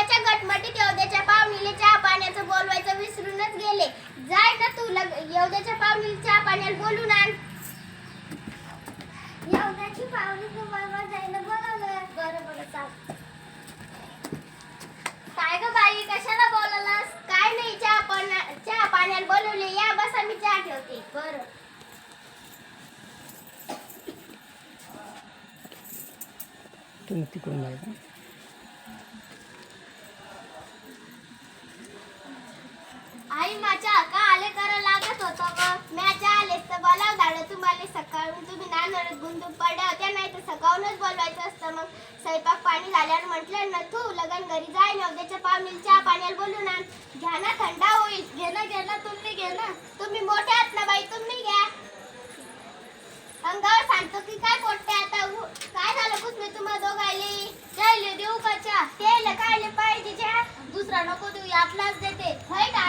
मुलाच्या गटमटीत येवद्याच्या पाहुणीले चहा पाण्याचं बोलवायचं विसरूनच गेले. जाय ना तू लग येवद्याच्या पाहुणीला चहा पाण्याला बोलून आण. येवद्याची पाहुणी तुम्हाला जायला बोलवलं बरं बरं चाल. काय ग बाई कशाला बोलवलंस? काय नाही चहा पाण्या चहा पाण्याला बोलवले. या बस मी चहा ठेवते. बरं. तुम्ही तिकडून जायचं. गुंतून पडल्या होत्या नाही तर सकाळूनच बोलवायचं असतं. मग स्वयंपाक पाणी झाल्यावर म्हटलं ना तू लगन घरी जाय ना उद्याच्या पाहुणीला चहा पाण्याला बोलून आण. घ्या ना थंडा होईल. घे ना घे ना तुम्ही घे ना. तुम्ही मोठे आहात ना बाई तुम्ही घ्या. अंगावर सांगतो की काय पोटते आता काय झालं कुठले तुम्हा दोघायले? जायले देऊ का चहा? त्याला कायले पाहिजे दुसरा नको देऊ आपलाच देते. होय का?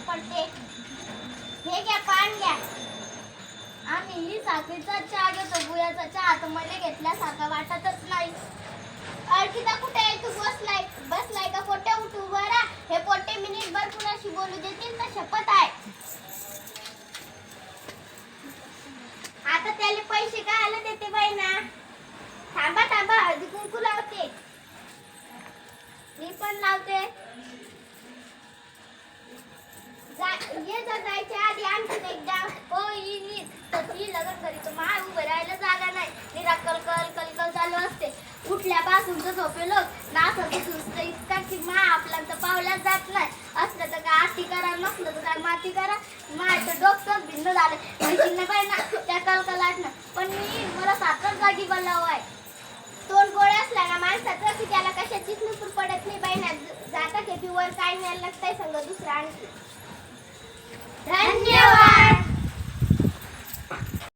पडते. हे घ्या पान घ्या. आम्ही ही साखरीचा चहा घेतो गुळाचा चहा तर मला घेतल्यासारखा वाटतच नाही. अर्पिता कुठे आहे? तू बसलाय. बसलाय का पोट्या? उठू बरा हे पोटे मिनिट भर कुणाशी बोलू देतील तर शपथ आहे. आता त्याला पैसे काय आले देते बाई ना थांबा थांबा. हळदी कुंकू लावते. मी पण लावते. जा- जायच्या आधी आणखीन एकदा तर ती लग्न तर माय उभं राहायला जागा नाही. निरा कलकल कलकल चालू असते. उठल्यापासून तर झोपेलो. नाच सुस्त इतका की तर पावल्याच जात नाही. असलं तर काय करा नसलं तर काय माती करा. माय तर डोकं भिन्न झालं. म्हणशील बाई ना त्या कलकलाटनं. पण मी मला सातच जागी बोलावं आहे तोंड गोळे असला ना माणसाचं की त्याला कशाचीच नुसूर पडत नाही बाई ना. जाता खेपीवर काय न्यायला लागतंय संग दुसरं आणखी. धन्यवाद